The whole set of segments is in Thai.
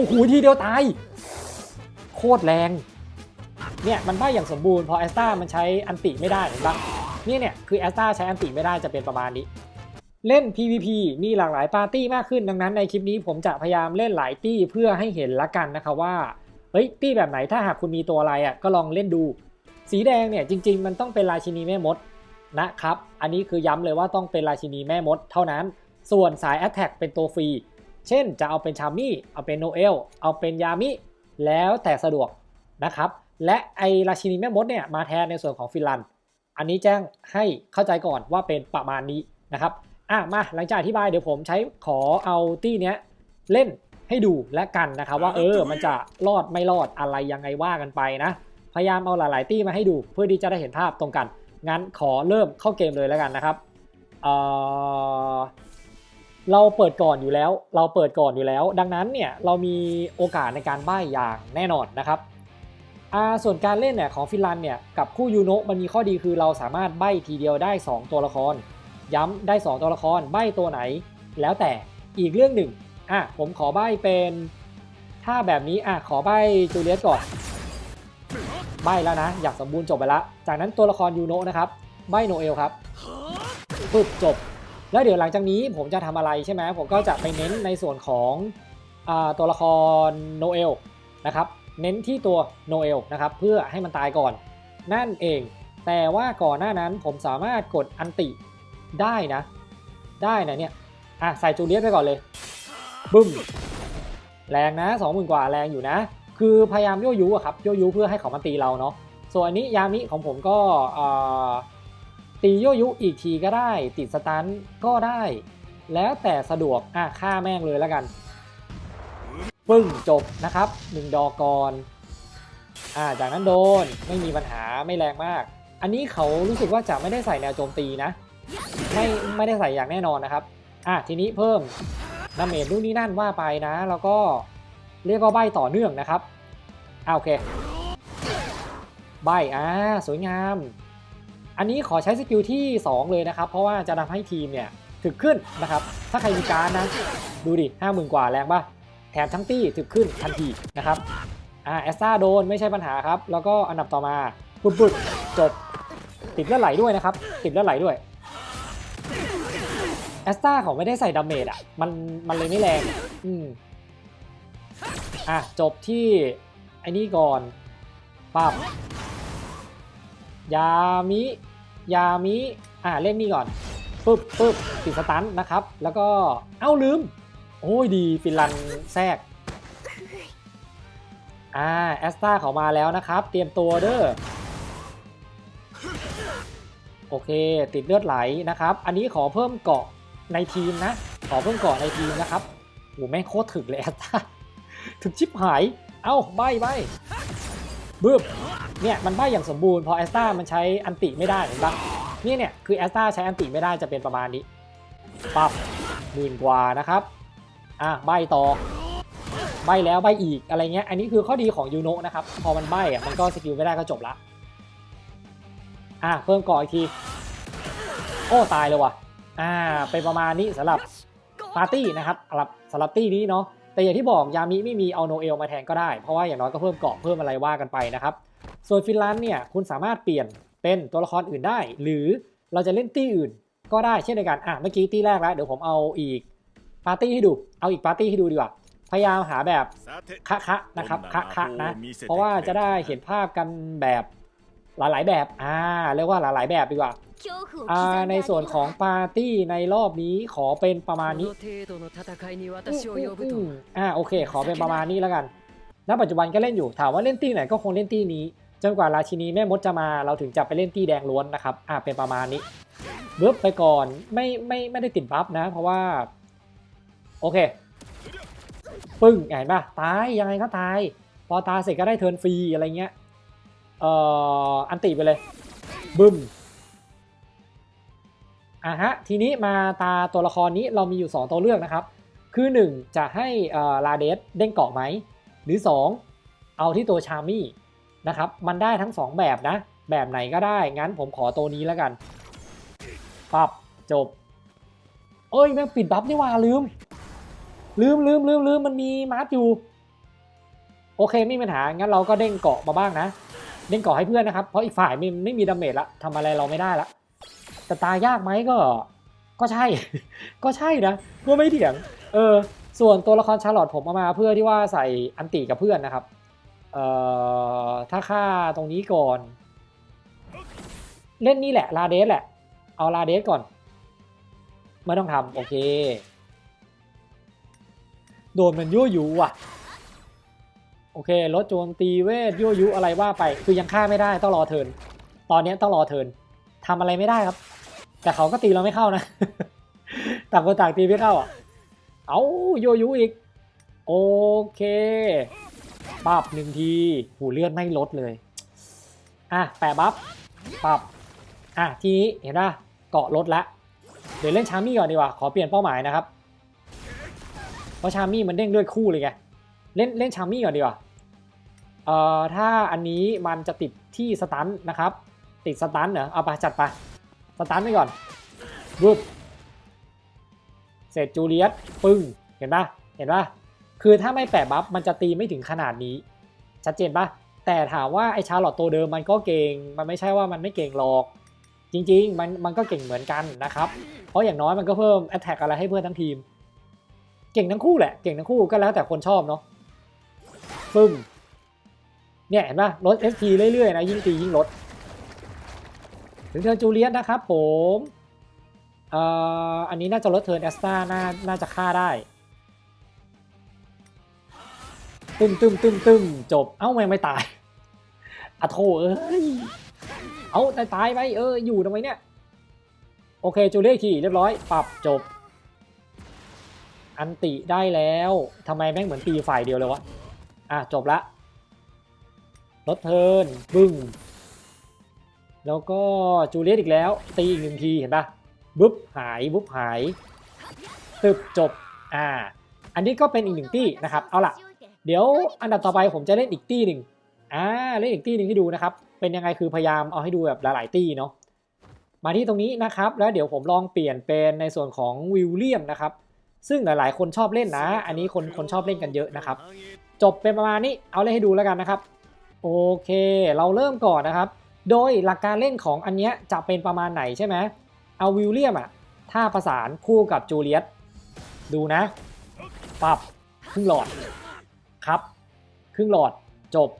โอ้โหทีเดียวตาย โคตรแรง เนี่ยมันได้อย่างสมบูรณ์พอแอสตามันใช้อันติไม่ได้เห็นปะเนี่ยเนี่ยคือแอสตาใช้อันติไม่ได้จะเป็นประมาณนี้ เล่น PVP มีหลากหลายปาร์ตี้มากขึ้นดังนั้นในคลิปนี้ผมจะพยายามเล่นหลายตี้เพื่อให้เห็นละกันนะคะว่าเฮ้ยตี้แบบไหนถ้าหากคุณมีตัวอะไรอะก็ลองเล่นดู สีแดงเนี่ยจริง ๆ มันต้องเป็นราชินีแม่มดนะครับ อันนี้คือย้ำเลยว่าต้องเป็นราชินีแม่มดเท่านั้น ส่วนสาย Attack เป็นตัวฟรี เช่นจะเอาเป็นชามี่เอาเป็นโนเอลเอาเป็นยามิ แล้วแต่สะดวกนะครับ และไอราชินีแม่มดเนี่ยมาแทนในส่วนของฟินแลนด์อันนี้แจ้งให้เข้าใจก่อนว่าเป็นประมาณนี้นะครับอะมาหลังจากอธิบายเดี๋ยวผมใช้ขอเอาตี้เนี้ยเล่นให้ดูและกันนะครับ ว่าเออมันจะรอดไม่รอดอะไรยังไงว่ากันไปนะ พยายามเอาหลาย ๆ ตี้มาให้ดูเพื่อที่จะได้เห็นภาพตรงกัน งั้นขอเริ่มเข้าเกมเลยแล้วกันนะครับเอ่อ เราเปิดก่อนอยู่แล้ว เราเปิดก่อนอยู่แล้ว ดังนั้นเนี่ยเรามีโอกาสในการใบ้อย่างแน่นอนนะครับอาส่วนการเล่นเนี่ยของฟินแลนด์เนี่ยกับคู่ยูโนะมันมีข้อดีคือเราสามารถใบ้ทีเดียวได้ 2 ตัวละคร ย้ำได้ 2 ตัวละครใบ้ตัวไหน แล้วแต่อีกเรื่องหนึ่งอะผมขอใบ้เป็นถ้าแบบนี้อะขอใบ้จูเลียสก่อนใบแล้วนะ อยากสมบูรณ์จบไปล้วจากนั้นตัวละครยูโนะนะครับใบโนเอลครับปึ๊บจบ แล้วเดี๋ยวหลังจากนี้ผมจะทำอะไรใช่ไหมผมก็จะไปเน้นในส่วนของอตัวละครโนเอลนะครับเน้นที่ตัวโนเอลนะครับเพื่อให้มันตายก่อนนั่นเอง แต่ว่าก่อนหน้านั้นผมสามารถกดอันติได้นะ ได้นะเนี่ยอะใส่จูเลียสไปก่อนเลยบึ้มแรงนะสองหมื่นกว่าแรงอยู่นะ คือพยายามยั่วยุอะครับยั่วยุเพื่อให้เขามาตีเราเนาะส่วนอันนี้ยามิของผมก็ ตีโยยุอีกทีก็ได้ ติดสตันก็ได้ แล้วแต่สะดวกอะฆ่าแม่งเลยแล้วกันปึ้งจบนะครับหนึ่งดอกก่อนอ่าจากนั้นโดนไม่มีปัญหาไม่แรงมาก อันนี้เขารู้สึกว่าจะไม่ได้ใส่แนวโจมตีนะ ไม่ไม่ได้ใส่อย่างแน่นอนนะครับอะทีนี้เพิ่มดาเมจนู่นนี่นั่นว่าไปนะ แล้วก็เรียกว่าใบต่อเนื่องนะครับอ่าโอเค ใบอ่าสวยงาม อันนี้ขอใช้สกิลที่ 2 เลยนะครับ เพราะว่าจะทำให้ทีมเนี่ยถึกขึ้นนะครับ ถ้าใครมีการนะ ดูดิห้าหมื่นกว่าแรงป่ะแถมทั้งตี้ถึกขึ้นทันทีนะครับอ่าแอสตาโดนไม่ใช่ปัญหาครับ แล้วก็อันดับต่อมาปุ๊บปุ๊บจบติดเลือดไหลด้วยนะครับ ติดเลือดไหลด้วยแอสตาเขาไม่ได้ใส่ดาเมจอะมันมันเลยไม่แรงอืมอะจบที่ไอ้นี่ก่อนปั๊บยามิ ยามิ อะเล่นนี่ก่อนปึ๊บปึ๊บติดสตันนะครับ แล้วก็ เอ้าลืม โอ้ยดีฟินลันแทรก อ่าแอสตาเขามาแล้วนะครับ เตรียมตัวเด้อ โอเค ติดเลือดไหลนะครับ อันนี้ขอเพิ่มเกาะในทีมนะ ขอเพิ่มเกาะในทีมนะครับโหแม่งโคตรถึกเลยแอสตาถึกชิบหาย เอ้าใบใบ บึ้บเนี่ยมันใบอย่างสมบูรณ์พอแอสตามันใช้อันติไม่ได้เห็นปะนี่เนี่ยคือแอสตาใช้อันติไม่ได้จะเป็นประมาณนี้ปับหมื่นกว่านะครับอะใบต่อใบแล้วใบอีกอะไรเงี้ยอันนี้คือข้อดีของยูโนะนะครับพอมันใบอะมันก็สกิลไม่ได้ก็จบละอะเพิ่มก่ออีกทีโอ้ตายเลยว่ะอ่าเป็นประมาณนี้สำหรับปาร์ตี้นะครับสำหรับสำหรับตี้นี้เนาะ แต่อย่างที่บอกยามิไม่มีเอาโนเอลมาแทนก็ได้ เพราะว่าอย่างน้อยก็เพิ่มเกาะเพิ่มอะไรว่ากันไปนะครับ ส่วนฟินแลนด์เนี่ยคุณสามารถเปลี่ยนเป็นตัวละครอื่นได้ หรือเราจะเล่นตี้อื่น ก็ได้เช่นเดียวกันอะเมื่อกี้ตี้แรกแล้วเดี๋ยวผมเอาอีกปาร์ตี้ให้ดูเอาอีกปาร์ตี้ให้ดูดีกว่าพยายามหาแบบคะคะนะครับคะคะนะเพราะว่าจะได้เห็นภาพกันแบบ หลายๆแบบอ่าเรียกว่าหลายๆแบบดีกว่าอ่าในส่วนของปาร์ตี้ในรอบนี้ขอเป็นประมาณนี้อ่าโอเค ขอเป็นประมาณนี้แล้วกันณปัจจุบันก็เล่นอยู่ถามว่าเล่นตี้ไหนก็คงเล่นตี้นี้จนกว่าราชินีแม่มดจะมาเราถึงจะไปเล่นตี้แดงล้วนนะครับอ่าเป็นประมาณนี้เบิร์ไปก่อนไม่ไม่ไม่ได้ติดบัฟนะ เพราะว่า โอเคปึ้งเห็นป่ะตายยังไงก็ตาย พอตายเสร็จก็ได้เทิร์นฟรีอะไรเงี้ย เอ่ออันติไปเลย บึ้มอะฮะ ทีนี้มาตาตัวละครนี้เรามีอยู่ 2 ตัวเลือกนะครับ คือ 1 จะให้ลาเดสเด้งเกาะไหม หรือ 2 เอาที่ตัวชามี่นะครับ มันได้ทั้ง 2 แบบนะ แบบไหนก็ได้ งั้นผมขอตัวนี้แล้วกันปับจบ เอ้ย แม่งปิดบัฟนี่ว่าลืม ลืมลืมลืมลืมมันมีมาร์ทอยู่ โอเคไม่มีปัญหา งั้นเราก็เด้งเกาะมาบ้างนะ เด้งเกาะให้เพื่อนนะครับ เพราะอีกฝ่ายไม่ไม่มีดาเมจละทำอะไรเราไม่ได้ละแต่ตายยากไหมก็ ก็ใช่ ก็ใช่นะก็ไม่เถียง เออ ส่วนตัวละครชาร์ลอตผมเอามาเพื่อที่ว่าใส่อันติกับเพื่อนนะครับ เอ่อ ถ้าฆ่าตรงนี้ก่อน เล่นนี่แหละ ลาเดสแหละ เอาลาเดสก่อน ไม่ต้องทำโอเค โดนมันยั่วยุว่ะ โอเคลดโจมตีเวทยั่วยุอะไรว่าไป คือยังฆ่าไม่ได้ต้องรอเทินตอนนี้ต้องรอเทินทำอะไรไม่ได้ครับ แต่เขาก็ตีเราไม่เข้านะต่างคนต่างตีไม่เข้าอะเอายั่วยุอีก โอเคปับหนึ่งทีหูเลือดไม่ลดเลยอะแปะบัฟปับอะทีนี้เห็นป่ะเกาะลดละเดี๋ยวเล่นชามี่ก่อนดีกว่าขอเปลี่ยนเป้าหมายนะครับ เพราะชามี่มันเด้งด้วยคู่เลยไง เล่นเล่นชามี่ก่อนดีกว่าเอ่อถ้าอันนี้มันจะติดที่สตันนะครับ ติดสตันเหรอเอาไปจัดไปสตันไปก่อนรูปเสร็จจูเลียสปึ้งเห็นปะเห็นปะคือถ้าไม่แปะบัฟมันจะตีไม่ถึงขนาดนี้ ชัดเจนปะแต่ถามว่าไอชาร์ลอตตัวเดิมมันก็เก่ง มันไม่ใช่ว่ามันไม่เก่งหรอก จริง ๆ มันมันก็เก่งเหมือนกันนะครับ เพราะอย่างน้อยมันก็เพิ่ม Attack อะไรให้เพื่อนทั้งทีม เก่งทั้งคู่แหละ เก่งทั้งคู่ก็แล้วแต่คนชอบเนาะ ปึ้มเนี่ยเห็นปะลด SP เรื่อยๆนะยิ่งตียิ่งลด ถึงเทิร์นจูเลียสนะครับผมเอ่ออันนี้น่าจะลดเทิร์นแอสตาน่าน่าจะฆ่าได้ ตึมตึมตึมตึมจบ เอ้าไม่ไม่ตายอะโถเอ้ย เอาตายตายไปเอออยู่ทำไมเนี่ย โอเคจูเลียสขี่เรียบร้อยปรับจบ อันติได้แล้วทำไมแม่งเหมือนตีฝ่ายเดียวเลยวะ อะจบละลดเทินบึ้งแล้วก็จูเลียสอีกแล้ว ตีอีกหนึ่งทีเห็นปะบุ๊บหายบุ๊บหายตึบจบอ่าอันนี้ก็เป็นอีกหนึ่งตี้นะครับเอาล่ะ เดี๋ยวอันดับต่อไปผมจะเล่นอีกตี้หนึ่งอ่าเล่นอีกตี้หนึ่งให้ดูนะครับ เป็นยังไงคือพยายามเอาให้ดูแบบหลายๆตี้เนาะมาที่ตรงนี้นะครับ แล้วเดี๋ยวผมลองเปลี่ยนเป็นในส่วนของวิลเลียมนะครับ ซึ่งหลายๆ คนชอบเล่นนะ อันนี้คนคนชอบเล่นกันเยอะนะครับ จบเป็นประมาณนี้เอาเล่นให้ดูแล้วกันนะครับ โอเค เราเริ่มก่อนนะครับ โดยหลักการเล่นของอันเนี้ยจะเป็นประมาณไหนใช่ไหมเอาวิลเลียมอะถ้าประสานคู่กับจูเลียตดูนะปรับครึ่งหลอดครับครึ่งหลอดจบ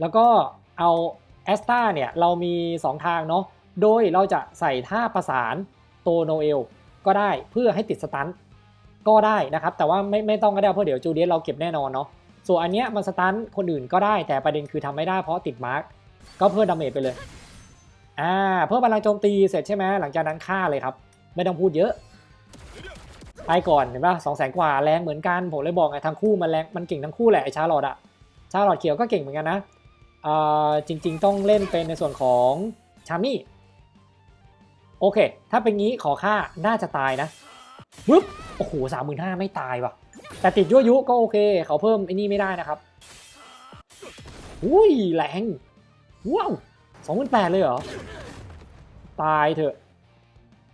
แล้วก็เอาแอสตาเนี่ยเรามี 2 ทางเนาะโดยเราจะใส่ท่าประสานโตโนเอลก็ได้เพื่อให้ติดสตันก็ได้นะครับ แต่ว่าไม่ไม่ต้องก็ได้เพราะเดี๋ยวจูเลียตเราเก็บแน่นอนเนาะ ส่วนอันเนี้ยมันสตันคนอื่นก็ได้แต่ประเด็นคือทำไม่ได้เพราะติดมาร์กก็เพิ่มดาเมจไปเลยอ่าเพิ่มพลังโจมตีเสร็จใช่ไหมหลังจากนั้นฆ่าเลยครับ ไม่ต้องพูดเยอะไปก่อนเห็นป่ะสองแสนกว่าแรงเหมือนกันผมเลยบอกไงทั้งคู่มันแรงมันเก่งทั้งคู่แหละไอชาลอดอะชาลอดเขียวก็เก่งเหมือนกันนะอ่าจริง ๆ ต้องเล่นเป็นในส่วนของชามี่โอเค ถ้าเป็นงี้ขอค่าน่าจะตายนะปึ๊บโอ้โหสามหมื่นห้าไม่ตายว่ะ แต่ติดยั่วยุก็โอเค เขาเพิ่มไอ้นี่ไม่ได้นะครับอุ้ยแรงว้าวสองพันแปดเลยเหรอ ตายเถอะ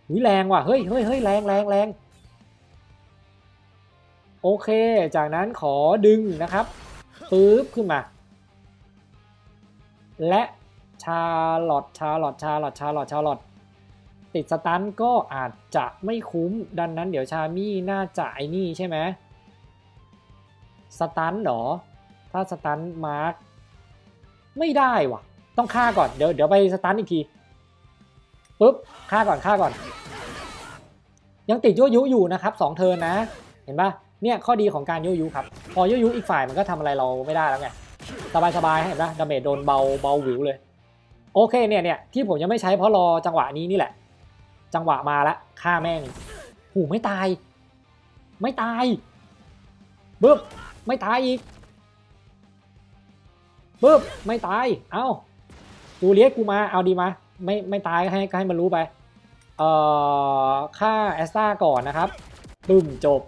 อุ้ยแรงว่ะ เฮ้ยเฮ้ยเฮ้ยแรงแรงแรงโอเค จากนั้นขอดึงนะครับปึ๊บขึ้นมา และชาลอตชาลอตชาลอตชาลอตชาลอตติดสตันก็อาจจะไม่คุ้ม ดังนั้นเดี๋ยวชามี่น่าจะไอ้นี่ใช่ไหม สตันเหรอ ถ้าสตันมาร์กไม่ได้วะต้องฆ่าก่อน เดี๋ยวเดี๋ยวไปสตันอีกทีปุ๊บฆ่าก่อนฆ่าก่อน ยังติดยั่วยุอยู่นะครับสองเทิร์นนะ เห็นปะเนี่ยข้อดีของการยั่วยุครับ พอยั่วยุอีกฝ่ายมันก็ทำอะไรเราไม่ได้แล้วไงสบายสบายๆเห็นปะดาเมจโดนเบาเบาหวิวเลย โอเคเนี่ยเนี่ยที่ผมยังไม่ใช้เพราะรอจังหวะนี้นี่แหละ จังหวะมาละฆ่าแม่งหูไม่ตาย ไม่ตายบึ๊บ ไม่ตายอีกปึ๊บไม่ตาย เอ้าจูเลียสกูมาเอาดีมาไม่ไม่ตายให้ให้มันรู้ไป เอ่อค่าแอสตาก่อนนะครับปึ้มจบ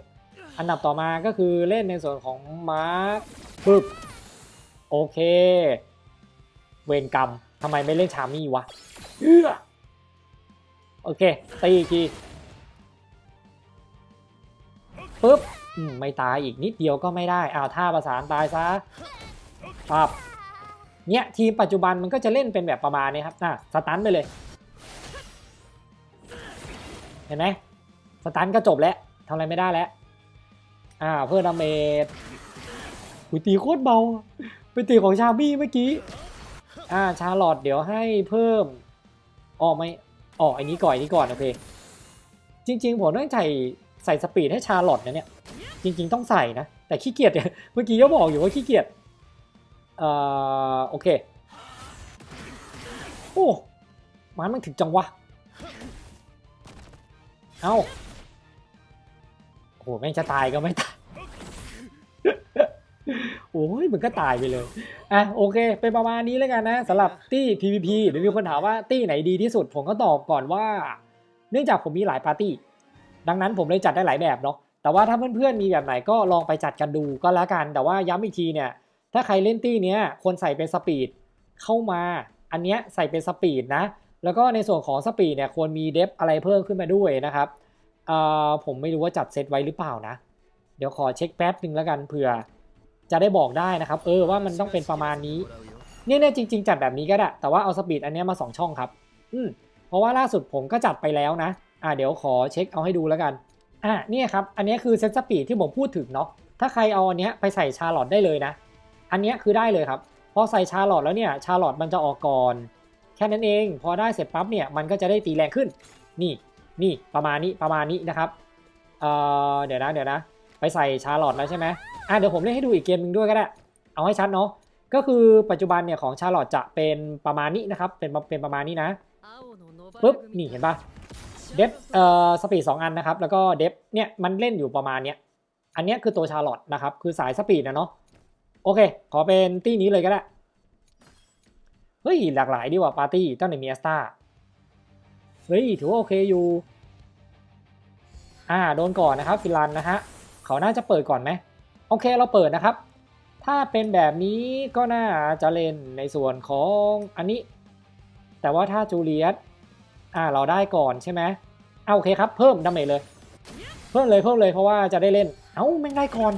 อันดับต่อมาก็คือเล่นในส่วนของมาร์คปึ๊บโอเค เวรกรรมทำไมไม่เล่นชามี่วะเออโอเคตีอีกทีปึ๊บ ไม่ตายอีกนิดเดียวก็ไม่ได้อ้าวท่าประสานตายซะปับเนี่ยทีมปัจจุบันมันก็จะเล่นเป็นแบบประมาณนี้ครับน่ะสตันไปเลย เห็นไหมสตันก็จบแล้วทำอะไรไม่ได้แล้วอ่าเพื่อดาเมจหุยตีโคตรเบาไปตีของชาบี้เมื่อกี้อ่าชาลอตเดี๋ยวให้เพิ่มออกไหมออกอันนี้ก่อนอันนี้ก่อนโอเคจริง ๆ ผมต้องใส่ใส่สปีดให้ชาลอตนะเนี่ย จริง ๆ ต้องใส่นะ แต่ขี้เกียจเนี่ยเมื่อกี้ก็บอกอยู่ว่าขี้เกียจเอ่อโอเค โอ้มันมันถึงจังวะ เอ้าโอ้โหแม่งจะตายก็ไม่ตายโอ้ยมันก็ตายไปเลย อะโอเค เป็นประมาณนี้แล้วกันนะสำหรับตี้ PVP หรือมีคนถามว่าตี้ไหนดีที่สุด ผมก็ตอบก่อนว่า เนื่องจากผมมีหลายปาร์ตี้ ดังนั้นผมเลยจัดได้หลายแบบเนาะ แต่ว่าถ้าเพื่อนๆมีแบบไหนก็ลองไปจัดกันดูก็แล้วกัน แต่ว่าย้ำอีกทีเนี่ย ถ้าใครเล่นตี้เนี้ยควรใส่เป็นสปีดเข้ามา อันเนี้ยใส่เป็นสปีดนะ แล้วก็ในส่วนของสปีดเนี่ยควรมีเดฟอะไรเพิ่มขึ้นมาด้วยนะครับเอ่อผมไม่รู้ว่าจัดเซตไว้หรือเปล่านะ เดี๋ยวขอเช็คแป๊บหนึ่งแล้วกันเผื่อจะได้บอกได้นะครับ เออว่ามันต้องเป็นประมาณนี้เนี่ยเนี่ยจริง ๆ จัดแบบนี้ก็ได้ แต่ว่าเอาสปีดอันเนี้ยมา 2 ช่องครับ อืมเพราะว่าล่าสุดผมก็จัดไปแล้วนะ อ่าเดี๋ยวขอเช็คเอาให้ดูแล้วกัน อะเนี่ยครับ อันนี้คือเซตสปีดที่ผมพูดถึงเนาะ ถ้าใครเอาอันเนี้ยไปใส่ชาร์ลอตได้เลยนะ อันเนี้ยคือได้เลยครับ พอใส่ชาร์ลอตแล้วเนี่ย ชาร์ลอตมันจะออกก่อน แค่นั้นเอง พอได้เสร็จปั๊บเนี่ย มันก็จะได้ตีแรงขึ้น นี่ นี่ประมาณนี้ประมาณนี้นะครับ เอ่อ เดี๋ยวนะ เดี๋ยวนะ ไปใส่ชาร์ลอตแล้วใช่ไหมอะเดี๋ยวผมเล่นให้ดูอีกเกมหนึ่งด้วยก็ได้ เอาให้ชัดเนาะ ก็คือปัจจุบันเนี่ยของชาร์ลอตจะเป็นประมาณนี้นะครับ เป็นเป็นประมาณนี้นะ ปุ๊บ นี่เห็นปะ เดฟเอ่อสปีดสองอันนะครับ แล้วก็เดฟเนี่ยมันเล่นอยู่ประมาณเนี้ยอันเนี้ยคือตัวชาร์ลอตนะครับ คือสายสปีดนะเนาะโอเค ขอเป็นตี้นี้เลยก็ได้ เฮ้ย หลากหลายดีกว่าปาร์ตี้ตั้งแต่มีแอสตาเฮ้ย ถือว่าโอเคอยู่ อ่า โดนก่อนนะครับฟิลันนะฮะ เขาน่าจะเปิดก่อนไหม โอเค เราเปิดนะครับ ถ้าเป็นแบบนี้ก็น่าจะเล่นในส่วนของอันนี้ แต่ว่าถ้าจูเลียต อ่าเราได้ก่อนใช่ไหมเอาโอเคครับ เพิ่มดาเมจเลย เพิ่มเลยเพิ่มเลยเพราะว่าจะได้เล่น เอ้าแม่งได้ก่อน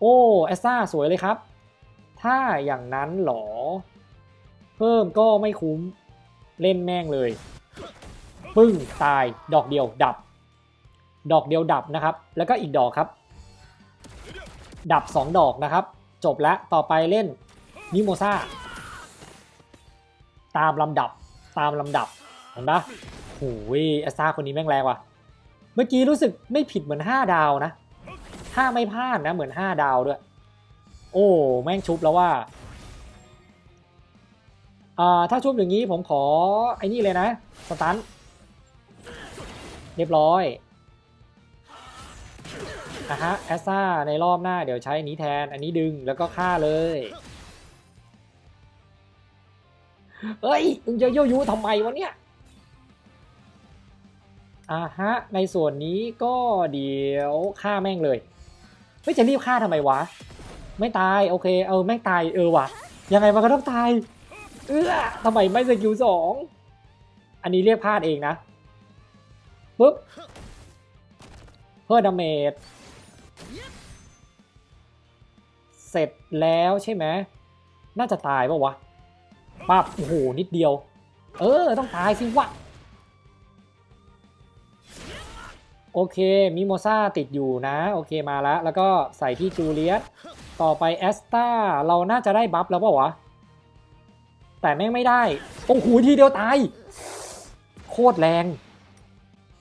โอ้แอสตาสวยเลยครับ ถ้าอย่างนั้นหรอ เพิ่มก็ไม่คุ้มเล่นแม่งเลย ปึ้งตายดอกเดียวดับ ดอกเดียวดับนะครับ แล้วก็อีกดอกครับ ดับ 2 ดอกนะครับ จบแล้วต่อไปเล่นนิโมซาตามลำดับตามลำดับ เห็นปะโอ้ยแอสตาคนนี้แม่งแรงว่ะ เมื่อกี้รู้สึกไม่ผิดเหมือน 5 ดาวนะ ถ้าไม่พลาดนะเหมือน 5 ดาวด้วย โอ้แม่งชุบแล้วว่าอ่าถ้าชุบอย่างนี้ผมขอไอ้นี่เลยนะ สตัน เรียบร้อยอะฮะแอสซ่าในรอบหน้าเดี๋ยวใช้นี้แทน อันนี้ดึงแล้วก็ฆ่าเลยเฮ้ยมึงจะโยยุทำไมวะเนี่ย อ่าฮะ ในส่วนนี้ก็เดี๋ยวฆ่าแม่งเลยเฮ้ยจะรีบฆ่าทำไมวะ ไม่ตายโอเค เออแม่งตายเออวะยังไงมันก็ต้องตาย เออทำไมไม่สกิลสองอันนี้เรียกพลาดเองนะปุ๊บเพื่อดาเมจเสร็จแล้วใช่ไหมน่าจะตายปะวะปั๊บโอ้โหนิดเดียว เออต้องตายสิวะ โอเคมิโมซาติดอยู่นะ โอเคมาแล้ว แล้วก็ใส่ที่จูเลียตต่อไปแอสตาเราน่าจะได้บัฟแล้วเปล่าวะ แต่แม่งไม่ได้ โอ้โหทีเดียวตาย โคตรแรง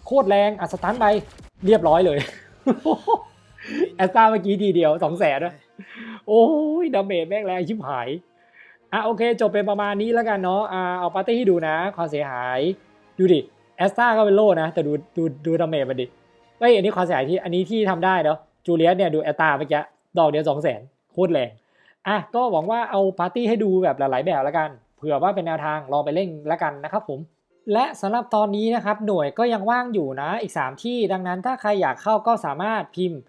โคตรแรงอัสตันไป เรียบร้อยเลย แอสตาเมื่อกี้ทีเดียวสองแสนด้วยโอ้ยดาเมจแม่งแรงชิบหายอะโอเคจบเป็นประมาณนี้แล้วกันเนาะอ่าเอาปาร์ตี้ให้ดูนะความเสียหาย ดูดิแอสตาก็เป็นโล่นะ แต่ดูดูดูดาเมจมันดิ เฮ้ยอันนี้ความเสียหายที่อันนี้ที่ทำได้เนาะจูเลียสเนี่ยดูแอตาเมื่อกี้ดอกเดียวสองแสนโคตรแรงอะก็หวังว่าเอาปาร์ตี้ให้ดูแบบหลายๆแบบแล้วกัน เผื่อว่าเป็นแนวทางลองไปเล่นแล้วกันนะครับผม และสำหรับตอนนี้นะครับหน่วยก็ยังว่างอยู่นะอีก 3 ที่ดังนั้นถ้าใครอยากเข้าก็สามารถพิมพ์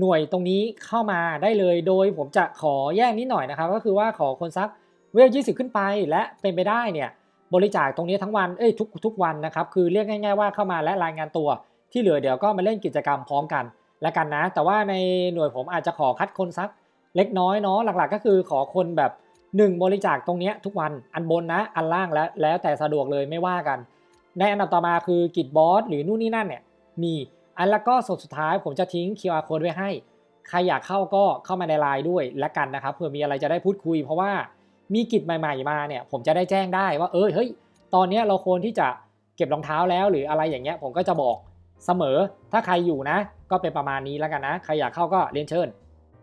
หน่วยตรงนี้เข้ามาได้เลย โดยผมจะขอแยกนิดหน่อยนะครับ ก็คือว่าขอคนซักเวล20 ขึ้นไป และเป็นไปได้เนี่ยบริจาคตรงนี้ทั้งวันเอ้ยทุกทุกวันนะครับคือเรียกง่าย ๆว่าเข้ามาและรายงานตัว ที่เหลือเดี๋ยวก็มาเล่นกิจกรรมพร้อมกันแล้วกันนะ แต่ว่าในหน่วยผมอาจจะขอคัดคนซักเล็กน้อยเนาะหลักๆ ก็คือขอคนแบบ 1 บริจาคตรงนี้ทุกวันอันบนนะ อันล่างแล้วแล้วแต่สะดวกเลยไม่ว่ากัน ในอันดับต่อมาคือกิจบอสหรือนู่นนี่นั่นเนี่ยมีอันแล้วก็สุดสุดท้ายผมจะทิ้ง QR code ไว้ให้ ใครอยากเข้าก็เข้ามาในไลน์ด้วยและกันนะครับเผื่อมีอะไรจะได้พูดคุย เพราะว่ามีกิจใหม่ ๆ มาเนี่ยผมจะได้แจ้งได้ว่าเออเฮ้ยตอนนี้เราควรที่จะเก็บรองเท้าแล้วหรืออะไรอย่างเงี้ยผมก็จะบอก เสมอถ้าใครอยู่นะ ก็เป็นประมาณนี้แล้วกันนะ ใครอยากเข้าก็เรียนเชิญ